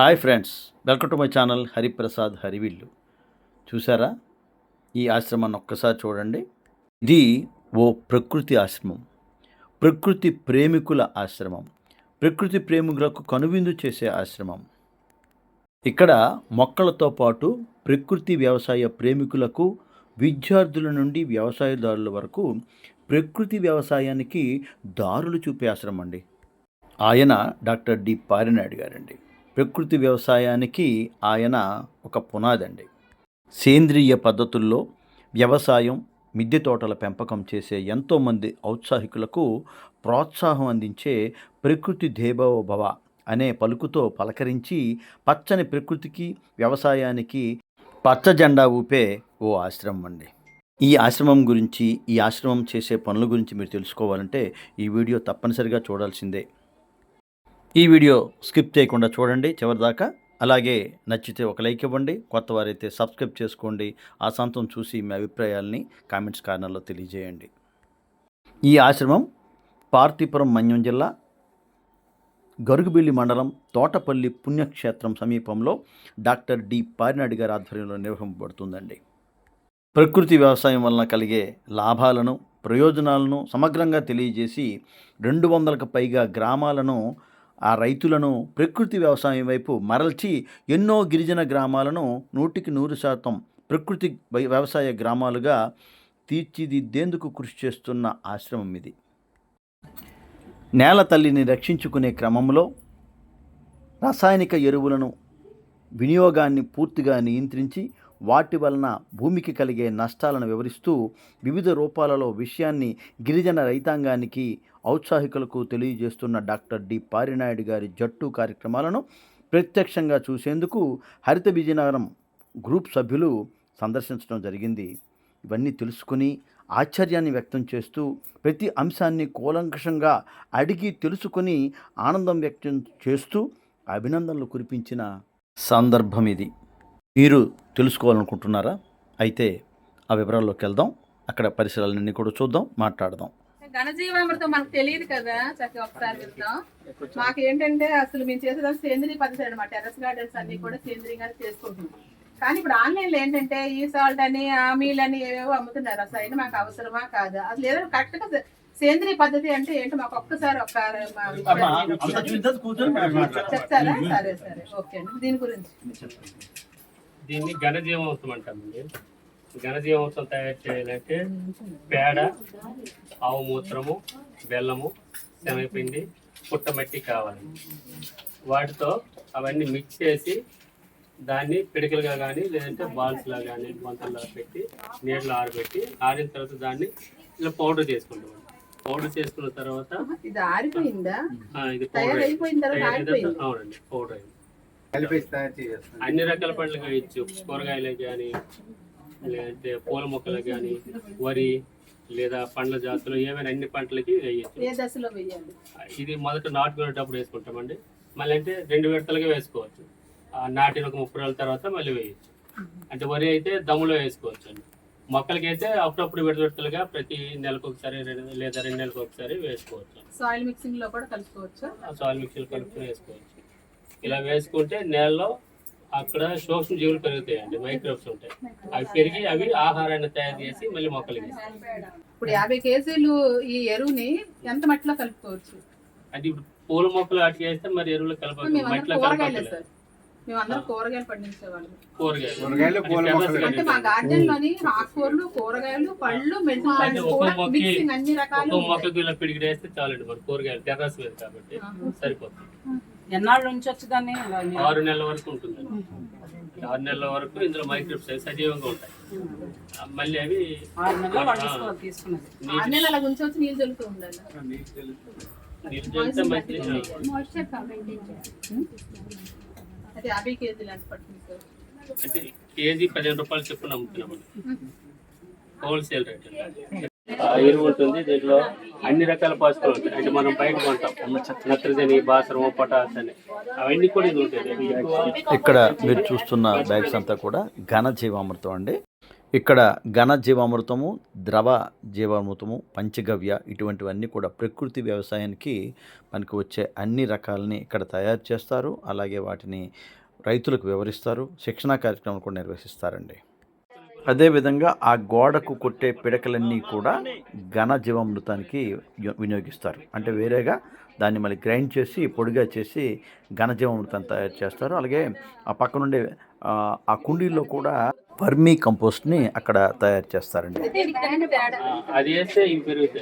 Hi friends welcome to my channel Hariprasad Harivillu. చూసారా? ఈ ఆశ్రమాన్ని ఒక్కసారి చూడండి. ఇది ఓ ప్రకృతి ఆశ్రమం. ప్రకృతి ప్రేమికుల ఆశ్రమం. ప్రకృతి ప్రేమికులకు కనువిందు చేసే ఆశ్రమం. ఇక్కడ మొక్కలతో పాటు ప్రకృతి వ్యవసాయ ప్రేమికులకు విద్యార్థుల నుండి వ్యవసాయదారుల వరకు ప్రకృతి వ్యవసాయానికి దారులు చూపే ఆశ్రమం అండి. ఆయన డాక్టర్ డి. పారినాయుడు గారండి. ప్రకృతి వ్యవసాయానికి ఆయన ఒక పునాదండి. సేంద్రియ పద్ధతుల్లో వ్యవసాయం మిద్దె తోటల పెంపకం చేసే ఎంతోమంది ఔత్సాహికులకు ప్రోత్సాహం అందించే ప్రకృతి దేవో భవ అనే పలుకుతో పలకరించి పచ్చని ప్రకృతికి వ్యవసాయానికి పచ్చ జెండా ఊపే ఓ ఆశ్రమం అండి. ఈ ఆశ్రమం గురించి ఈ ఆశ్రమం చేసే పనుల గురించి మీరు తెలుసుకోవాలంటే ఈ వీడియో తప్పనిసరిగా చూడాల్సిందే. ఈ వీడియో స్కిప్ చేయకుండా చూడండి చివరిదాకా. అలాగే నచ్చితే ఒక లైక్ ఇవ్వండి. కొత్త వారైతే సబ్స్క్రైబ్ చేసుకోండి. ఆ సంతం చూసి మీ అభిప్రాయాల్ని కామెంట్స్ కార్నర్లో తెలియజేయండి. ఈ ఆశ్రమం పార్తీపురం మన్యం జిల్లా గరుగుబిల్లి మండలం తోటపల్లి పుణ్యక్షేత్రం సమీపంలో డాక్టర్ డి పారినాడి గారి ఆధ్వర్యంలో నిర్వహింపబడుతుందండి. ప్రకృతి వ్యవసాయం వలన కలిగే లాభాలను ప్రయోజనాలను సమగ్రంగా తెలియజేసి రెండు వందలకు పైగా గ్రామాలను ఆ రైతులను ప్రకృతి వ్యవసాయం వైపు మరల్చి ఎన్నో గిరిజన గ్రామాలను నూటికి నూరు శాతం ప్రకృతి వ్యవసాయ గ్రామాలుగా తీర్చిదిద్దేందుకు కృషి చేస్తున్న ఆశ్రమం ఇది. నేల తల్లిని రక్షించుకునే క్రమంలో రసాయనిక ఎరువులను వినియోగాన్ని పూర్తిగా నియంత్రించి వాటి వలన భూమికి కలిగే నష్టాలను వివరిస్తూ వివిధ రూపాలలో విషయాన్ని గిరిజన రైతాంగానికి ఔత్సాహికులకు తెలియజేస్తున్న డాక్టర్ డి పారినాయుడు గారి జట్టు కార్యక్రమాలను ప్రత్యక్షంగా చూసేందుకు హరిత విజయనగరం గ్రూప్ సభ్యులు సందర్శించడం జరిగింది. ఇవన్నీ తెలుసుకుని ఆశ్చర్యాన్ని వ్యక్తం చేస్తూ ప్రతి అంశాన్ని కూలంకషంగా అడిగి తెలుసుకొని ఆనందం వ్యక్తం చేస్తూ అభినందనలు కురిపించిన సందర్భం ఇది. మీరు తెలుసుకోవాలనుకుంటున్నారా? అయితే ఆ వివరాల్లోకి వెళ్దాం. అక్కడ పరిసరాలన్నీ కూడా చూద్దాం మాట్లాడదాం. ఘనజీవామృతం మనకు తెలియదు కదా చక్కగా ఒకసారి చెప్తాం మాకు ఏంటంటే అసలు మేము చేసేదాం సేంద్రీయ పద్ధతి అనమాట టెరస్ గార్డెన్స్ అన్ని కూడా సేంద్రీయంగా చేసుకుంటున్నాం. కానీ ఇప్పుడు ఆన్లైన్లో ఏంటంటే ఈ సాల్ట్ అని ఆ మీల్ అని ఏవేవో అమ్ముతున్నారు. అసలు అయినా మాకు అవసరమా కాదా? అసలు ఏదో కరెక్ట్గా సేంద్రీయ పద్ధతి అంటే ఏంటో మాకు ఒక్కసారి ఒక మా చెప్తారా? సరే సరే. ఓకే అండి. దీని గురించి. దీన్ని ఘనజీవామృతం అంటామండి. ఘనజీవామృతం తయారు చేయాలంటే పేడ ఆవు మూత్రము బెల్లము శనగపిండి పుట్టమట్టి కావాలి. వాటితో అవన్నీ మిక్స్ చేసి దాన్ని పిడికలుగా కానీ లేదంటే బాల్స్లా కానీ వంతల్లా పెట్టి నీళ్ళలో ఆరబెట్టి ఆరిన తర్వాత దాన్ని ఇలా పౌడర్ చేసుకుంటాం. పౌడర్ చేసుకున్న తర్వాత ఇది ఆరిపోయిందా? ఆ, ఇది పౌడర్ అవునండి పౌడర్ అయింది. అన్ని రకాల పంటలు వేయచ్చు కూరగాయలకు కానీ లేదంటే పూల మొక్కలకు కానీ వరి లేదా పండ్ల జాతులు ఏమైనా అన్ని పంటలకి వేయచ్చు. ఇది మొదట నాటుకునేటప్పుడు వేసుకుంటామండి. మళ్ళీ అంటే రెండు విడతలుగా వేసుకోవచ్చు. ఆ నాటిన ఒక ముప్పై రోజుల తర్వాత మళ్ళీ వేయచ్చు. అంటే వరి అయితే దమ్ములో వేసుకోవచ్చు అండి మొక్కలకి అయితే అప్పుడప్పుడు విడత విడతలుగా ప్రతి నెలకు ఒకసారి రెండు- లేదా రెండు నెలలకు ఒకసారి వేసుకోవచ్చు. సాయిల్ మిక్సింగ్లో కూడా కలుపుకోవచ్చు? ఆ సాయిల్ మిక్సీలు కలుపుకొని వేసుకోవచ్చు. ఇలా వేసుకుంటే నేలలో అక్కడ సూక్ష్మ జీవులు పెరుగుతాయండి మైక్రోబ్స్ ఉంటాయి అవి పెరిగి అవి ఆహారాన్ని తయారు చేసి మళ్ళీ ఇస్తాయి. ఇప్పుడు యాభై కేజీలు ఈ ఎరువుని ఎంత మట్టిలో కలుపుకోవచ్చు అంటే ఇప్పుడు పూల మొక్కలు అటు వేస్తే మరి ఎరువులు కలప మేమందరం మట్టిలో సార్ మేమందరం కూరగాయలు పండించేవాళ్ళం కూరగాయలు కూరగాయలు, అంటే పూల terrace మొక్కలు. అంటే garden. మా గార్డెన్లోని ఆకుకూరలు కూరగాయలు పళ్ళు మిక్సింగ్ అన్ని రకాలు. మొక్కకి చాలండి మరి కూరగాయలు టెర్రస్ మీద కాబట్టి. సరిపోతుంది ఎన్నాళ్ళు మీరు? ఆరు నెలల వరకు ఉంటుంది. ఆరు నెలల వరకు ఇందులో మైక్రోబ్స్ సజీవంగా ఉంటాయి. మళ్ళీ అవి అంటే కేజీ పదిహేను రూపాయలు చొప్పున అమ్ముతున్నాం హోల్సేల్ రేట్. ఎరువు ఉంటుంది దీంట్లో అన్ని రకాల పోషకాలు ఉంటాయి. అంటే మనం బయట కొంటాం. నత్రజని బాసరము పొటాస్ అని. అవన్నీ కూడా ఇది ఉంటాయి. ఇక్కడ మీరు చూస్తున్న బ్యాగ్స్ అంతా కూడా ఘన జీవామృతం అండి. ఇక్కడ ఘన జీవామృతము ద్రవ జీవామృతము పంచగవ్య ఇటువంటివన్నీ కూడా ప్రకృతి వ్యవసాయానికి మనకు వచ్చే అన్ని రకాలని ఇక్కడ తయారు చేస్తారు. అలాగే వాటిని రైతులకు వివరిస్తారు. శిక్షణా కార్యక్రమాలు కూడా నిర్వహిస్తారండి. అదేవిధంగా ఆ గోడకు కొట్టే పిడకలన్నీ కూడా ఘన జీవామృతానికి వినియోగిస్తారు అంటే వేరేగా దాన్ని మళ్ళీ గ్రైండ్ చేసి పొడిగా చేసి ఘన జీవామృతాన్ని తయారు చేస్తారు అలాగే ఆ పక్కనుండే ఆ, ఆ కుండీల్లో కూడా వర్మీ కంపోస్ట్ని అక్కడ తయారు చేస్తారండి అది వేస్తే కూడా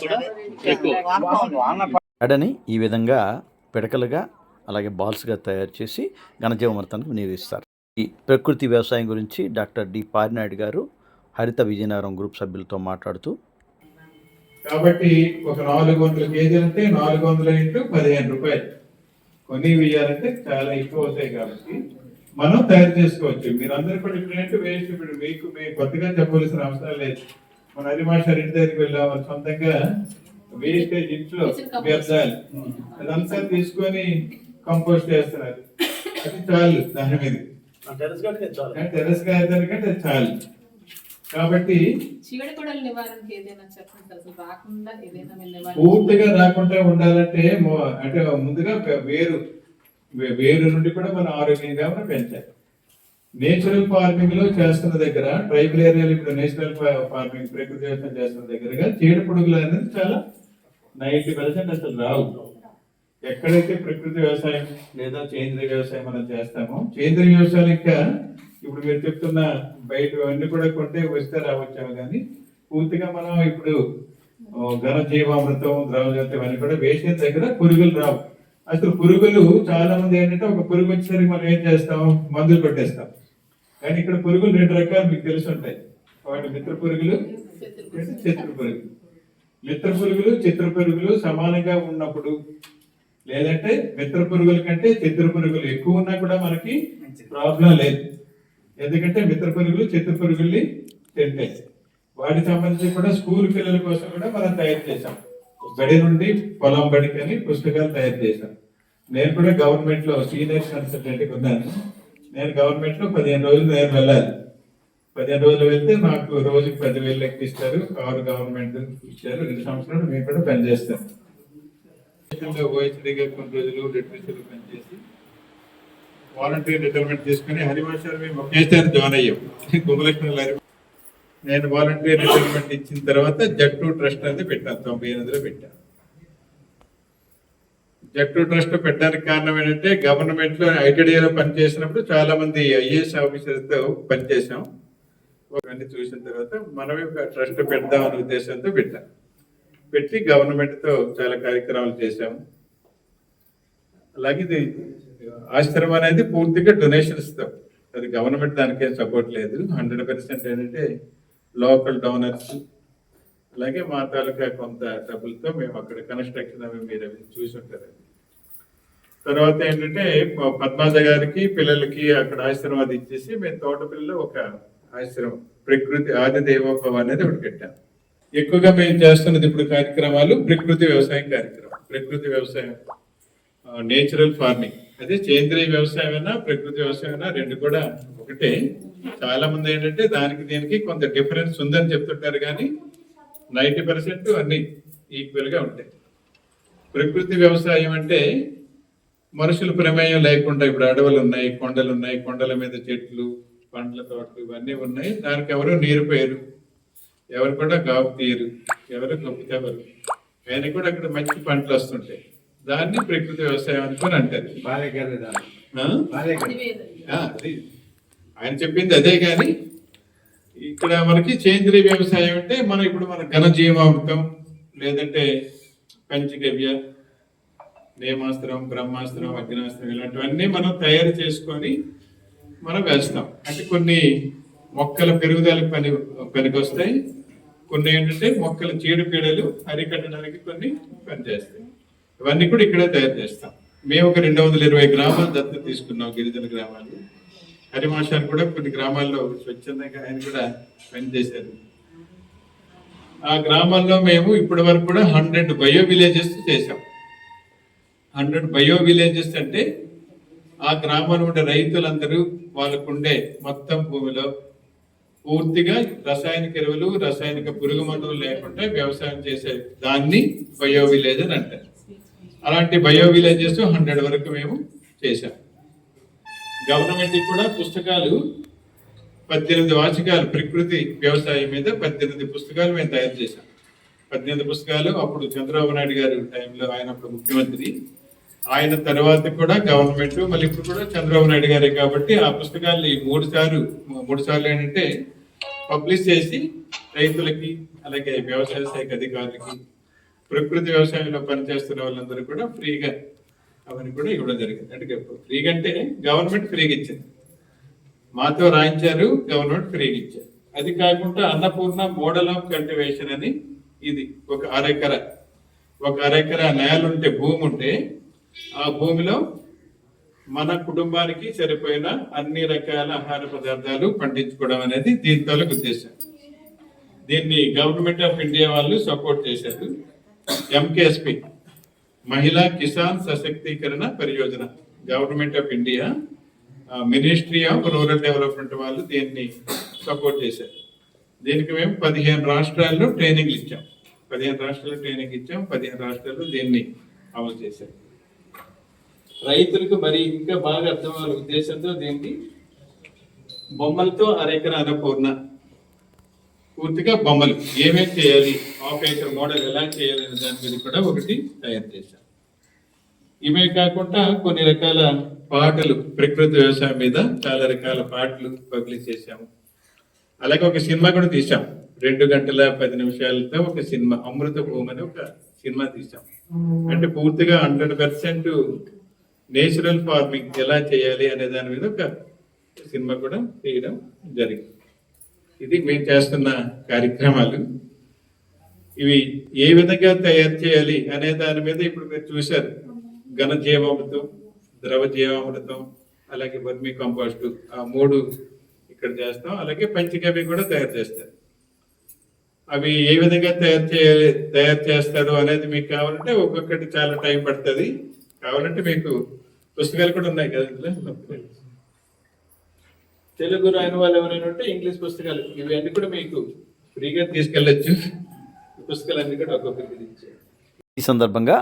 కూడా ఎక్కువ అడని ఈ విధంగా పిడకలుగా అలాగే బాల్స్గా తయారు చేసి ఘనజీవమృతానికి వినియోగిస్తారు. ఈ ప్రకృతి వ్యవసాయం గురించి డాక్టర్ డి పారినాయుడు గారు హరిత విజయనగరం గ్రూప్ సభ్యులతో మాట్లాడుతూ కాబట్టి ఒక నాలుగు వందల కేజీలు అంటే నాలుగు వందల ఇంటూ పదిహేను రూపాయలు. కొన్ని వేయాలంటే చాలా ఎక్కువ అవుతాయి కాబట్టి మనం తయారు చేసుకోవచ్చు. మీరందరూ కూడా ఇప్పుడంటే వేస్ట్ ఇప్పుడు మీకు మీకు కొత్తగా చెప్పవలసిన అవసరం లేదు. మన హరిమాషారి ఇంటి దగ్గరికి వెళ్ళాము సొంతంగా వేస్టేజ్ ఇంట్లో వ్యర్థాలు. అదంతా తీసుకొని కంపోస్ట్ చేస్తున్నారు అది. చాలు దాని మీద. టెరస్ గార్డెన్ కంటే చాలు. కాబట్టి పూర్తిగా రాకుండా ఉండాలంటే అంటే ముందుగా వేరు వేరు నుండి కూడా మనం ఆరోగ్యంగా మనం పెంచాలి. నేచురల్ ఫార్మింగ్లో చేస్తున్న దగ్గర ట్రైబల్ ఏరియాలో ఇప్పుడు నేచురల్ ఫార్మింగ్ ప్రకృతి వ్యవసాయం చేస్తున్న దగ్గరగా చీడ పురుగులు అనేది చాలా నైంటీ పర్సెంట్ అసలు రావు. ఎక్కడైతే ప్రకృతి వ్యవసాయం లేదా సేంద్రియ వ్యవసాయం మనం చేస్తామో సేంద్రియ వ్యవసాయం ఇంకా ఇప్పుడు మీరు చెప్తున్న బయట అన్ని కూడా కొంటే వస్తే రావచ్చాము కానీ పూర్తిగా మనం ఇప్పుడు ఘన జీవామృతం ద్రవజాతం ఇవన్నీ కూడా వేసిన దగ్గర పురుగులు రావు. అసలు పురుగులు చాలా మంది ఏంటంటే ఒక పురుగు వచ్చేసరికి మనం ఏం చేస్తాం? మందులు కొట్టేస్తాం. కానీ ఇక్కడ పురుగులు రెండు రకాలు మీకు తెలిసి ఉంటాయి వాటి మిత్ర పురుగులు శత్రు పురుగులు. మిత్ర పురుగులు చిత్ర పురుగులు సమానంగా ఉన్నప్పుడు లేదంటే మిత్ర పురుగుల కంటే చిత్ర పురుగులు ఎక్కువ ఉన్నా కూడా మనకి ప్రాబ్లం లేదు. ఎందుకంటే మిత్ర పురుగులు చిత్ర పురుగుల్ని తింటాయి. వాటికి సంబంధించి కూడా స్కూల్ పిల్లల కోసం కూడా మనం తయారు చేశాం. బడి నుండి పొలం బడికి అని పుస్తకాలు తయారు చేశాం. నేను కూడా గవర్నమెంట్లో సీనియర్ కన్సల్టెంట్ ఉన్నాను. నేను గవర్నమెంట్లో పదిహేను రోజులు నేను వెళ్ళాలి. పదిహేను రోజులు వెళ్తే నాకు రోజుకి పదివేలు లెక్క ఇస్తారు కారు గవర్నమెంట్ ఇచ్చారు. రెండు సంవత్సరాలు మేము కూడా పనిచేస్తాం. ఓహెచ్డీగా కొన్ని రోజులు లిటరేచర్ పనిచేసి వాలంటీర్ రిటైర్మెంట్ తీసుకుని హరివాసారి మేము ఒకేసారి జాయిన్ అయ్యాం. కుమలక్ష్మి హరి నేను వాలంటీర్ రిటైర్మెంట్ ఇచ్చిన తర్వాత జట్టు ట్రస్ట్ అనేది పెట్టాను. తొంభై ఎనిమిదిలో పెట్టాను. జట్టు ట్రస్ట్ పెట్టడానికి కారణం ఏంటంటే గవర్నమెంట్లో ఐటీడీఏలో పనిచేసినప్పుడు చాలామంది ఐఏఎస్ ఆఫీసర్తో పనిచేసాం అవన్నీ చూసిన తర్వాత మనమే ఒక ట్రస్ట్ పెడదాం అనే ఉద్దేశంతో పెట్టాం. పెట్టి గవర్నమెంట్తో చాలా కార్యక్రమాలు చేశాము. అలాగే ఇది ఆశ్రమం అనేది పూర్తిగా డొనేషన్స్తో అది గవర్నమెంట్ దానికేం సపోర్ట్ లేదు. హండ్రెడ్ పర్సెంట్ ఏంటంటే లోకల్ డోనర్స్. అలాగే మా తాలూకా కొంత డబ్బులతో మేము అక్కడ కన్స్ట్రక్షన్ అవి మీరు అవి చూసి ఉంటారు. తర్వాత ఏంటంటే పద్మాజ గారికి పిల్లలకి అక్కడ ఆశ్రమం అది ఇచ్చేసి మేము తోటపల్లిలో ఒక ఆశ్రమం. ప్రకృతి ఆదిదేవోభవ అనేది ఒకటి పెట్టాం ఎక్కువగా మేము చేస్తున్నది ఇప్పుడు కార్యక్రమాలు ప్రకృతి వ్యవసాయం కార్యక్రమం. ప్రకృతి వ్యవసాయం నేచురల్ ఫార్మింగ్ అదే సేంద్రియ వ్యవసాయం అయినా ప్రకృతి వ్యవసాయం అయినా రెండు కూడా ఒకటే. చాలా మంది ఏంటంటే దానికి దీనికి కొంత డిఫరెన్స్ ఉందని చెప్తుంటారు కానీ నైంటీ పర్సెంట్ అన్ని ఈక్వల్గా ఉంటాయి. ప్రకృతి వ్యవసాయం అంటే మనుషుల ప్రమేయం లేకుండా ఇప్పుడు అడవులు ఉన్నాయి కొండలు ఉన్నాయి కొండల మీద చెట్లు పండ్ల తోటలు ఇవన్నీ ఉన్నాయి. దానికి ఎవరు నీరు పోయరు ఎవరు కూడా గాపు తీయరు ఎవరు గొప్ప ఎవరు? ఆయన కూడా అక్కడ మంచి పంటలు వస్తుంటాయి. దాన్ని ప్రకృతి వ్యవసాయం అనుకొని అంటారు. అది. ఆయన చెప్పింది అదే కానీ ఇక్కడ మనకి సేంద్రీయ వ్యవసాయం అంటే మనం ఇప్పుడు మన ఘన జీవామృతం లేదంటే పంచగవ్య నేమాస్త్రం బ్రహ్మాస్త్రం అగ్నాస్త్రం ఇలాంటివన్నీ మనం తయారు చేసుకొని మనం వేస్తాం. అంటే కొన్ని మొక్కల పెరుగుదలకు పని పనికొస్తాయి కొన్ని ఏంటంటే మొక్కల చీడపీడలు అరికట్టడానికి కొన్ని పనిచేస్తాయి ఇవన్నీ కూడా ఇక్కడే తయారు చేస్తాం. మేము ఒక రెండు వందల ఇరవై గ్రామాలు దత్తత తీసుకున్నాం గిరిజన గ్రామాలు హరిమాషాలు కూడా కొన్ని గ్రామాల్లో స్వచ్ఛందంగా ఆయన కూడా పనిచేశారు. ఆ గ్రామాల్లో మేము ఇప్పటి వరకు కూడా హండ్రెడ్ బయో విలేజెస్ చేసాం హండ్రెడ్ బయో విలేజెస్ అంటే ఆ గ్రామంలో ఉండే రైతులందరూ వాళ్ళకు ఉండే మొత్తం భూమిలో పూర్తిగా రసాయనిక ఎరువులు రసాయనిక పురుగు మందులు లేకుండా వ్యవసాయం చేసే దాన్ని బయో విలేజ్ అని అంటారు. అలాంటి బయో విలేజెస్ హండ్రెడ్ వరకు మేము చేశాం. గవర్నమెంట్ కూడా పుస్తకాలు పద్దెనిమిది వాచకాలు ప్రకృతి వ్యవసాయం మీద పద్దెనిమిది పుస్తకాలు మేము తయారు చేశాం. పద్దెనిమిది పుస్తకాలు అప్పుడు చంద్రబాబు నాయుడు గారి టైంలో ఆయన అప్పుడు ముఖ్యమంత్రి ఆయన తర్వాత కూడా గవర్నమెంట్ మళ్ళీ ఇప్పుడు కూడా చంద్రబాబు నాయుడు గారే కాబట్టి ఆ పుస్తకాల్ని మూడు సార్లు మూడు సార్లు ఏంటంటే పబ్లిష్ చేసి రైతులకి అలాగే వ్యవసాయ శాఖ అధికారులకి ప్రకృతి వ్యవసాయంలో పనిచేస్తున్న వాళ్ళందరూ కూడా ఫ్రీగా అవన్నీ కూడా ఇవ్వడం జరిగింది. అంటే ఫ్రీగా అంటే గవర్నమెంట్ ఫ్రీగా ఇచ్చింది. మాతో రాయించారు గవర్నమెంట్ ఫ్రీగా ఇచ్చారు. అది కాకుండా అన్నపూర్ణ మోడల్ ఆఫ్ కల్టివేషన్ అని ఇది ఒక అరెకర. ఒక అరెకర నేలుంటే భూమి ఉంటే ఆ భూమిలో మన కుటుంబానికి సరిపోయిన అన్ని రకాల ఆహార పదార్థాలు పండించుకోవడం అనేది దీని తొలగి ఉద్దేశం. దీన్ని గవర్నమెంట్ ఆఫ్ ఇండియా వాళ్ళు సపోర్ట్ చేశారు. MKSP Mahila Kisan Sashaktikaran Pariyojana government of India ministry of rural development వాళ్ళు దీన్ని సపోర్ట్ చేశారు. దీనికి మేము పదిహేను రాష్ట్రాల్లో ట్రైనింగ్లు ఇచ్చాం. పదిహేను రాష్ట్రాల్లో ట్రైనింగ్ ఇచ్చాం. పదిహేను రాష్ట్రాల్లో దీన్ని అమలు చేశారు. రైతులకు మరి ఇంకా బాగా అర్థమయ్యే ఉద్దేశంతో దీన్ని బొమ్మలతో అరెకర అన్నపూర్ణ పూర్తిగా బొమ్మలు. ఏమేం చేయాలి? హాఫ్ ఏకర్ మోడల్ ఎలా చేయాలి అనే దాని మీద కూడా ఒకటి తయారు చేశాం ఇవే కాకుండా కొన్ని రకాల పాటలు ప్రకృతి వ్యవసాయం మీద చాలా రకాల పాటలు పబ్లిష్ చేశాము. అలాగే ఒక సినిమా కూడా తీసాం రెండు గంటల పది నిమిషాలతో ఒక సినిమా అమృత భూమి అని ఒక సినిమా తీసాం అంటే పూర్తిగా హండ్రెడ్ పర్సెంట్ నేచురల్ ఫార్మింగ్ ఎలా చేయాలి అనే దాని మీద ఒక సినిమా కూడా తీయడం జరిగింది. ఇది మేము చేస్తున్న కార్యక్రమాలు. ఇవి ఏ విధంగా తయారు చేయాలి అనే దాని మీద ఇప్పుడు మీరు చూశారు. ఘన జీవామృతం ద్రవ జీవామృతం అలాగే వర్మి కంపోస్ట్ ఆ మూడు ఇక్కడ చేస్తాం. అలాగే పంచగవ్య కూడా తయారు చేస్తారు. అవి ఏ విధంగా తయారు చేయాలి తయారు చేస్తారు అనేది మీకు కావాలంటే ఒక్కొక్కటి చాలా టైం పడుతుంది. కావాలంటే మీకు పుస్తకాలు కూడా ఉన్నాయి కదా ఇందులో? తెలుగు రాని వాళ్ళు ఎవరైనా ఉంటే ఇంగ్లీష్ పుస్తకాలు ఇవి అన్ని కూడా మీకు ఫ్రీగా తీసుకెళ్ళచ్చు. ఈ పుస్తకాలన్నీ కూడా ఒక్కొక్కరికి ఈ సందర్భంగా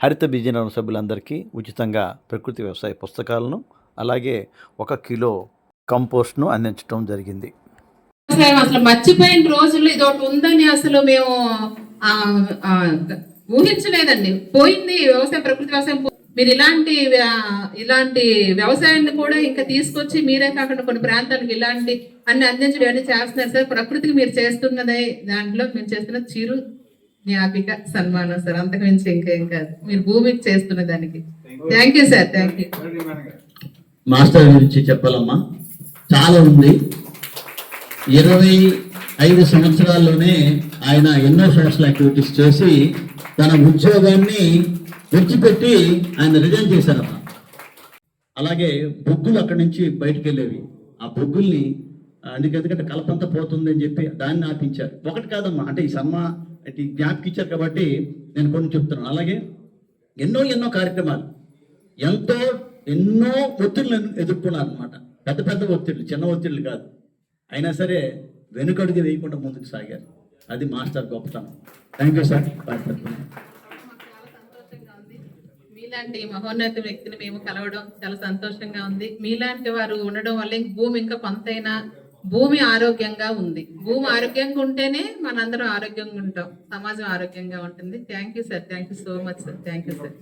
హరిత విజయనగరం సభ్యులందరికీ ఉచితంగా ప్రకృతి వ్యవసాయ పుస్తకాలను అలాగే ఒక కిలో కంపోస్ట్ను అందించడం జరిగింది. అసలు మర్చిపోయిన రోజుల్లో ఇది ఒకటి ఉందని అసలు మేము ఊహించలేదండి. పోయింది వ్యవసాయం ప్రకృతి వ్యవసాయం మీరు ఇలాంటి ఇలాంటి వ్యవసాయాన్ని కూడా ఇంకా తీసుకొచ్చి మీరే కాకుండా కొన్ని ప్రాంతాలకు ఇలాంటి అన్ని అందించడం అన్ని చేస్తున్నారు సార్. ప్రకృతికి మీరు చేస్తున్నదే దాంట్లో మీరు చేస్తున్న చిరు జ్ఞాపిక సన్మానం సార్. అంతకు మించి ఇంకేం కాదు. మీరు భూమికి చేస్తున్న దానికి. Thank you sir thank you master గురించి చెప్పాలమ్మా. చాలా ఉంది. ఇరవై ఐదు సంవత్సరాల్లోనే ఆయన ఎన్నో సోషల్ యాక్టివిటీస్ చేసి తన ఉద్యోగాన్ని విడిచిపెట్టి ఆయన రిజైన్ చేశారమ్మా అలాగే బొగ్గులు అక్కడి నుంచి బయటకు వెళ్ళేవి. ఆ బొగ్గుల్ని అందుకే ఎందుకంటే కలపంతా పోతుంది అని చెప్పి దాన్ని ఆపించారు. ఒకటి కాదమ్మా అంటే ఈ సమ్మ ఈ జ్ఞాపకి ఇచ్చారు కాబట్టి నేను కొన్ని చెప్తున్నాను. అలాగే ఎన్నో ఎన్నో కార్యక్రమాలు ఎంతో ఎన్నో ఒత్తిళ్ళను ఎదుర్కొన్నారు అనమాట పెద్ద పెద్ద ఒత్తిళ్ళు చిన్న ఒత్తిళ్ళు కాదు. అయినా సరే వెనుకడుగు వేయకుండా ముందుకు సాగారు. అది మాస్టర్ గొప్పతనం. థ్యాంక్ యూ సార్ మాకు చాలా సంతోషంగా ఉంది మీలాంటి మహోన్నత వ్యక్తిని మేము కలవడం చాలా సంతోషంగా ఉంది. మీలాంటి వారు ఉండడం వల్ల భూమి ఇంకా కొంతైనా భూమి ఆరోగ్యంగా ఉంది. భూమి ఆరోగ్యంగా ఉంటేనే మనందరం ఆరోగ్యంగా ఉంటాం. సమాజం ఆరోగ్యంగా ఉంటుంది. Thank you sir thank you so much sir thank you sir